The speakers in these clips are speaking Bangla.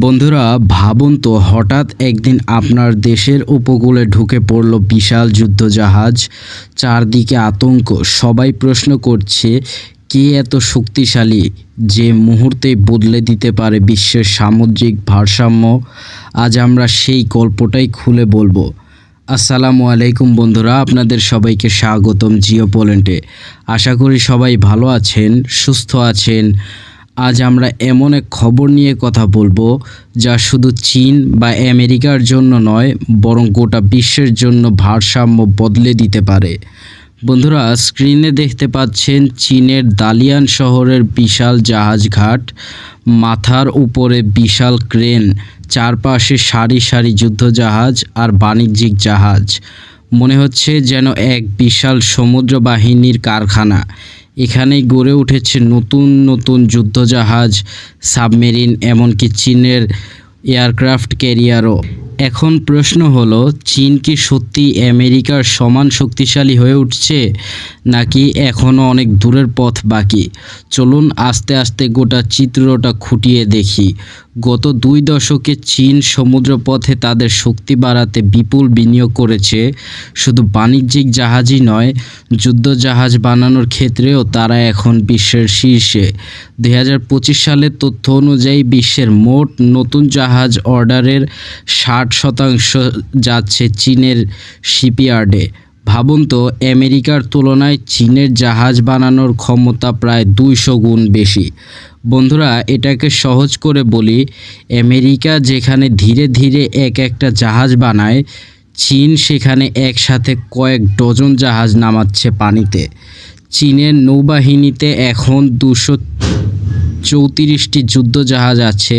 বন্ধুরা, ভাবুন তো, হঠাৎ একদিন আপনার দেশের উপকূলে ঢুকে পড়ল বিশাল যুদ্ধজাহাজ। চারদিকে আতঙ্ক, সবাই প্রশ্ন করছে, কে এত শক্তিশালী যে মুহূর্তেই বদলে দিতে পারে বিশ্বের সামুদ্রিক ভারসাম্য? আজ আমরা সেই গল্পটাই খুলে বলব। আসসালামু আলাইকুম বন্ধুরা, আপনাদের সবাইকে স্বাগতম জিও পোল্যান্ডে আশা করি সবাই ভালো আছেন, সুস্থ আছেন। আজ আমরা এমন এক খবর নিয়ে কথা বলব যা শুধু চীন বা আমেরিকার জন্য নয়, বরং গোটা বিশ্বের জন্য ভারসাম্য বদলে দিতে পারে। বন্ধুরা, স্ক্রিনে দেখতে পাচ্ছেন চীনের দালিয়ান শহরের বিশাল জাহাজ ঘাট। মাথার উপরে বিশাল ক্রেন, চারপাশে সারি সারি যুদ্ধজাহাজ আর বাণিজ্যিক জাহাজ। মনে হচ্ছে যেন এক বিশাল সমুদ্র বাহিনীর কারখানা। এখানেই গড়ে উঠেছে নতুন নতুন যুদ্ধজাহাজ সাবমেরিন এমনকি চীনের এয়ারক্রাফট ক্যারিয়ারও। এখন প্রশ্ন হলো, চীন কি সত্যি আমেরিকার সমান শক্তিশালী হয়ে উঠছে, নাকি এখনও অনেক দূরের পথ বাকি? চলুন আস্তে আস্তে গোটা চিত্রটা খুঁটিয়ে দেখি। গত দুই দশকে চীন সমুদ্রপথে তাদের শক্তি বাড়াতে বিপুল বিনিয়োগ করেছে। শুধু বাণিজ্যিক জাহাজই নয় যুদ্ধ জাহাজ বানানোর ক্ষেত্রেও তারা এখন বিশ্বের শীর্ষে। দু হাজার পঁচিশ সালের তথ্য অনুযায়ী বিশ্বের মোট নতুন জাহাজ অর্ডারের ষাট শতাংশ যাচ্ছে চীনের শিপইয়ার্ডে। ভাবুন তো, আমেরিকার তুলনায় চীনের জাহাজ বানানোর ক্ষমতা প্রায় দুইশো গুণ বেশি। বন্ধুরা, এটাকে সহজ করে বলি, আমেরিকা যেখানে ধীরে ধীরে এক একটা জাহাজ বানায়, চীন সেখানে একসাথে কয়েক ডজন জাহাজ নামাচ্ছে পানিতে। চীনের নৌবাহিনীতে এখন দুশো চৌত্রিশটি যুদ্ধজাহাজ আছে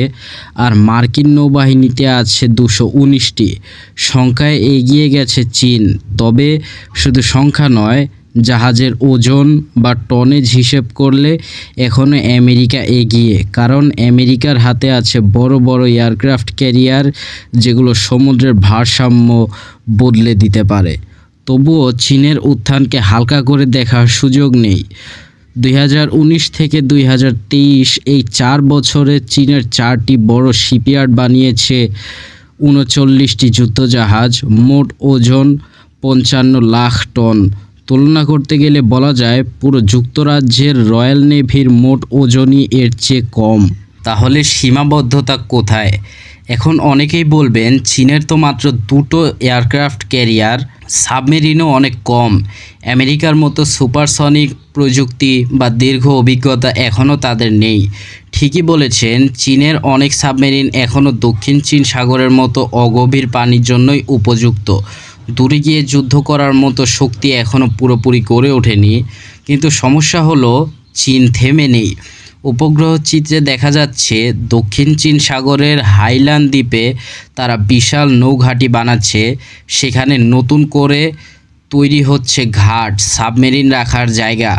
আর মার্কিন নৌবাহিনীতে আছে দুশো উনিশটি। সংখ্যায় এগিয়ে গেছে চীন, তবে শুধু সংখ্যা নয়, জাহাজের ওজন বা টনেজ হিসেব করলে এখনও আমেরিকা এগিয়ে, কারণ আমেরিকার হাতে আছে বড় বড় এয়ারক্রাফট ক্যারিয়ার যেগুলো সমুদ্রের ভারসাম্য বদলে দিতে পারে। তবুও চীনের উত্থানকে হালকা করে দেখার সুযোগ নেই। দুই হাজার উনিশ থেকে দুই হাজার তেইশ এই চার বছরে চীনের চারটি বড় শিপইয়ার্ড বানিয়েছে উনচল্লিশটি যুদ্ধজাহাজ, মোট ওজন পঞ্চান্ন লাখ টন। তুলনা করতে গেলে বলা যায় পুরো যুক্তরাজ্যের রয়্যাল নেভির মোট ওজনই এর চেয়ে কম। তাহলে সীমাবদ্ধতা কোথায়? এখন অনেকেই বলবেন, চীনের তো মাত্র দুটো এয়ারক্রাফট ক্যারিয়ার সাবমেরিনও অনেক কম। আমেরিকার মতো সুপারসনিক প্রযুক্তি বা দীর্ঘ অভিজ্ঞতা এখনও তাদের নেই। ঠিকই বলেছেন, চীনের অনেক সাবমেরিন এখনও দক্ষিণ চীন সাগরের মতো অগভীর পানির জন্যই উপযুক্ত। দূরে গিয়ে যুদ্ধ করার মতো শক্তি এখনও পুরোপুরি করে ওঠেনি। কিন্তু সমস্যা হলো, চীন থেমে নেই। উপগ্রহ চিত্রে দেখা যাচ্ছে দক্ষিণ চীন সাগরের হাইলান দ্বীপে তারা বিশাল নৌঘাঁটি বানাচ্ছে। সেখানে নতুন করে তৈরি হচ্ছে ঘাট, সাবমেরিন রাখার জায়গা।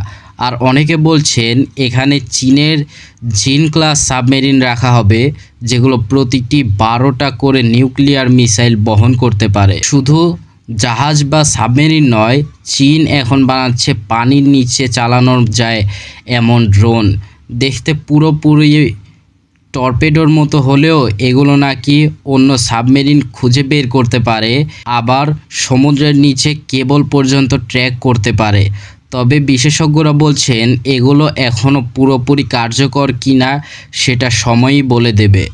আর অনেকে বলছেন এখানে চীনের জিন ক্লাস সাবমেরিন রাখা হবে, যেগুলো প্রতিটি বারোটা করে নিউক্লিয়ার মিসাইল বহন করতে পারে। শুধু জাহাজ বা সাবমেরিন নয়, চীন এখন বানাচ্ছে পানির নিচে চালানো যায় এমন ড্রোন। দেখতে পুরোপুরি টর্পেডোর মতো হলেও এগুলো নাকি অন্য সাবমেরিন খুঁজে বের করতে পারে, আবার সমুদ্রের নিচে কেবল পর্যন্ত ট্র্যাক করতে পারে। তবে বিশেষজ্ঞরা বলছেন, এগুলো এখনও পুরোপুরি কার্যকর কিনা সেটা সময়ই বলে দেবে।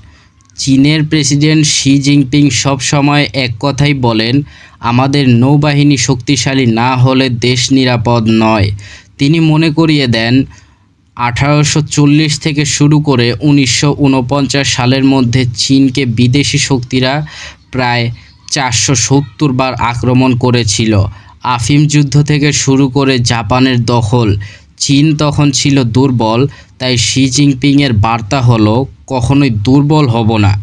চীনের প্রেসিডেন্ট শি জিনপিং সব সময় এক কথাই বলেন, আমাদের নৌবাহিনী শক্তিশালী না হলে দেশ নিরাপদ নয়। তিনি মনে করিয়ে দেন আঠারোশো চল্লিশ থেকে শুরু করে উনিশশো উনপঞ্চাশ সালের মধ্যে চীনকে বিদেশি শক্তিরা প্রায় চারশো সত্তর বার আক্রমণ করেছিল। আফিম যুদ্ধ থেকে শুরু করে জাপানের দখল। চীন তখন ছিল দুর্বল, তাই শি জিনপিংয়ের বার্তা হলো, কখনোই দুর্বল হব না।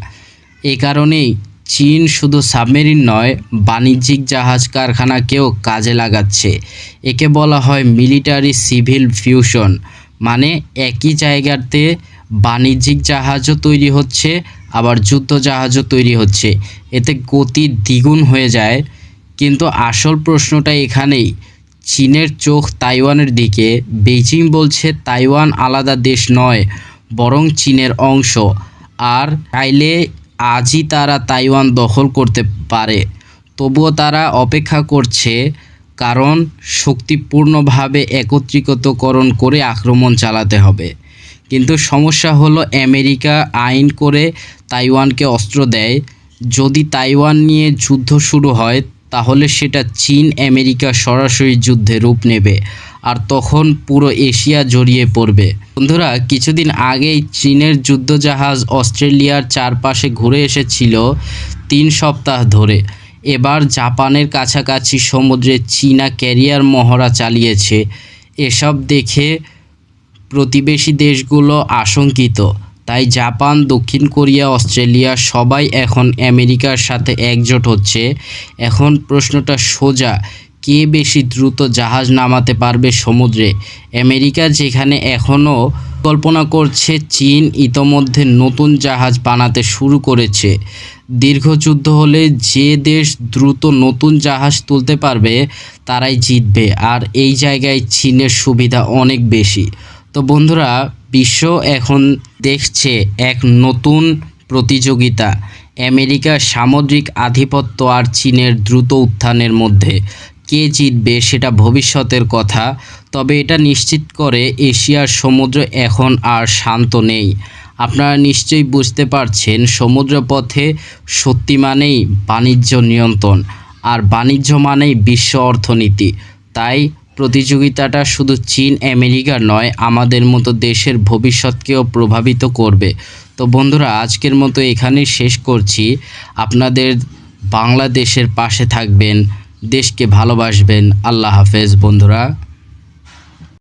এ কারণেই চীন শুধু সাবমেরিন নয়, বাণিজ্যিক জাহাজ কারখানাকেও কাজে লাগাচ্ছে। একে বলা হয় মিলিটারি সিভিল ফিউশন। মানে একই জায়গাতে বাণিজ্যিক জাহাজও তৈরি হচ্ছে, আবার যুদ্ধ জাহাজও তৈরি হচ্ছে। এতে গতি দ্বিগুণ হয়ে যায়। কিন্তু আসল প্রশ্নটা এখানেই। চীনের চোখ তাইওয়ানের দিকে। বেইজিং বলছে, তাইওয়ান আলাদা দেশ নয়, বরং চীনের অংশ। আর চাইলে আজই তারা তাইওয়ান দখল করতে পারে। তবুও তারা অপেক্ষা করছে কারণ শক্তিপূর্ণভাবে একত্রিকতকরণ করে আক্রমণ চালাতে হবে। কিন্তু সমস্যা হলো আমেরিকা আইন করে তাইওয়ানকে অস্ত্র দেয়। যদি তাইওয়ান নিয়ে যুদ্ধ শুরু হয়, তাহলে সেটা চীন আমেরিকা সরাসরি যুদ্ধে রূপ নেবে আর তখন পুরো এশিয়া জড়িয়ে পড়বে। বন্ধুরা, কিছুদিন আগেই চীনের যুদ্ধজাহাজ অস্ট্রেলিয়ার চারপাশে ঘুরে এসেছিল তিন সপ্তাহ ধরে। এবার জাপানের কাছাকাছি সমুদ্রে চীনা ক্যারিয়ার মহড়া চালিয়েছে। এসব দেখে প্রতিবেশী দেশগুলো আশঙ্কিত। তাই জাপান, দক্ষিণ কোরিয়া, অস্ট্রেলিয়া সবাই এখন আমেরিকার সাথে একজোট হচ্ছে। এখন প্রশ্নটা সোজা, কে বেশি দ্রুত জাহাজ নামাতে পারবে সমুদ্রে? আমেরিকা যেখানে এখনও কল্পনা করছে চীন, ইতোমধ্যে নতুন জাহাজ বানাতে শুরু করেছে। দীর্ঘ যুদ্ধ হলে যে দেশ দ্রুত নতুন জাহাজ তুলতে পারবে, তারাই জিতবে। আর এই জায়গায় চীনের সুবিধা অনেক বেশি। তো বন্ধুরা, বিশ্ব এখন দেখছে এক নতুন প্রতিযোগিতা। আমেরিকার সামুদ্রিক আধিপত্য আর চীনের দ্রুত উত্থানের মধ্যে। কে জিতবে সেটা ভবিষ্যতের কথা, তবে এটা নিশ্চিত করে এশিয়ার সমুদ্র এখন আর শান্ত নেই। আপনারা নিশ্চয়ই বুঝতে পারছেন, সমুদ্রপথে সত্যি মানেই বাণিজ্য নিয়ন্ত্রণ, আর বাণিজ্য মানেই বিশ্ব অর্থনীতি। তাই প্রতিযোগিতাটা শুধু চীন আমেরিকার নয়, আমাদের মতো দেশের ভবিষ্যৎকেও প্রভাবিত করবে। তো বন্ধুরা, আজকের মতো এখানেই শেষ করছি। আপনাদের বাংলাদেশের পাশে থাকবেন। দেশকে ভালোবাসবেন। আল্লাহ হাফেজ বন্ধুরা।